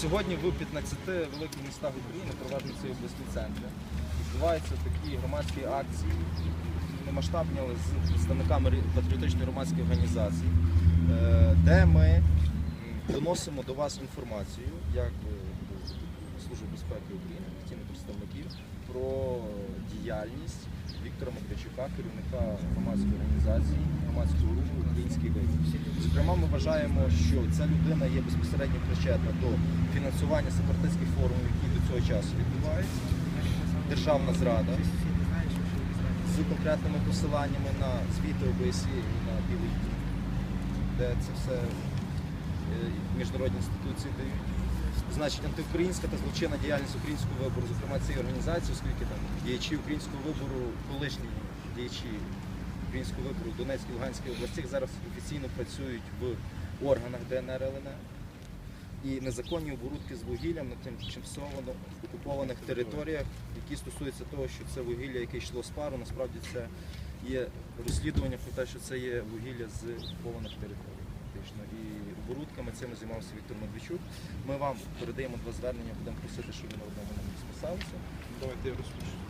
Сьогодні в 15 великих містах України, переважно це обласні центри, відбуваються такі громадські акції, не масштабні, але з представниками патріотичної громадської організації, е, де ми доносимо до вас інформацію, як е, Служби безпеки України, офіційних представників, про діяльність Віктора Медведчука, керівника громадської організації, громадського руху Український вибір. Зокрема, ми вважаємо, що ця людина є безпосередньо причетна до фінансування сепаратистських форумів, які до цього часу відбуваються. Державна зрада з конкретними посиланнями на звіти ОБСЄ і на Білий Дім, де це все е, міжнародні інституції дають. Значить, антиукраїнська та злочинна діяльність українського вибору, зокрема цієї організації, оскільки там діячі українського вибору, колишні діячі українського вибору в Донецькій Луганській областях зараз офіційно працюють в органах ДНР ЛНР. І незаконні оборудки з вугіллям на тимчасово окупованих територіях, які стосуються того, що це вугілля, яке йшло з пару, насправді це є розслідування про те, що це є вугілля з окупованих територій. Фактично. І оборудками цим займався Віктор Медведчук. Ми вам передаємо два звернення, будемо просити, щоб ви на одному нам списалися. Давайте я розпочну.